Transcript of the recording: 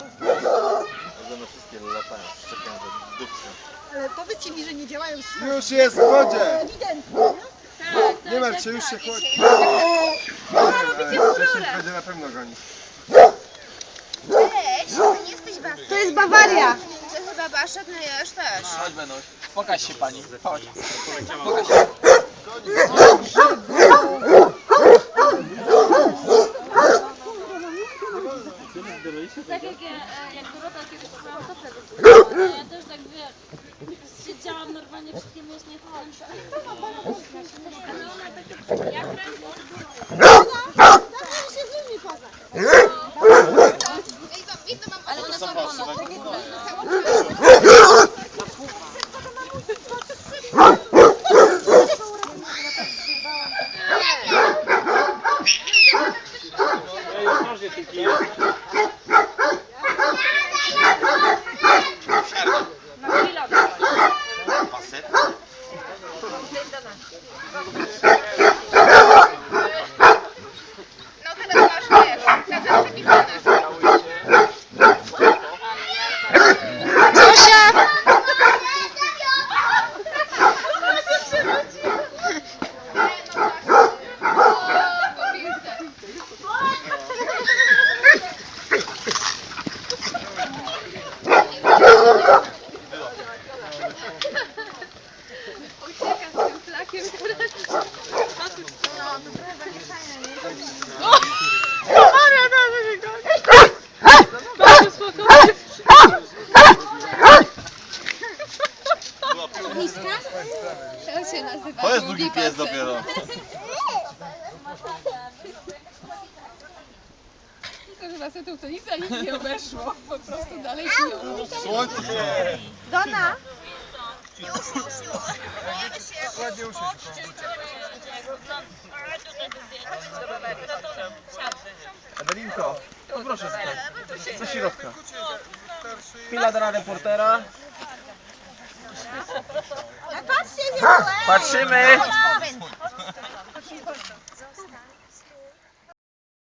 One wszystkie latają, szczekają do dupcy. Ale powiedzcie mi, że nie działają z Już jest w wodzie! ewidentnie. nie? Nie martw się, już się chłodzi. robicie furorę. Będzie na pewno gonić. Cześć, to nie jesteś Baszek. To jest Bawaria. To chyba Baszek, no ja już też. Chodź Benuś, pokaż się pani, chodź. Pokaż się. Tak jak, ja, e, jak Dorota kiedyś była to wtedy. Ja też tak wiesz, siedziałam normalnie przy tym już nie kończę. Ale ona tak jak Zawsze się z nimi poza. Ale one są wolne. No To się nazywa To jest drugi pies dopiero. Tylko, że facetów to nic za nic nie obeszło. Po prostu dalej śnią. Słońce się. Dona! Ewelinko, poproszę tutaj, do środka. Chwila dla reportera. Patrzcie, wziąłem! Patrzymy!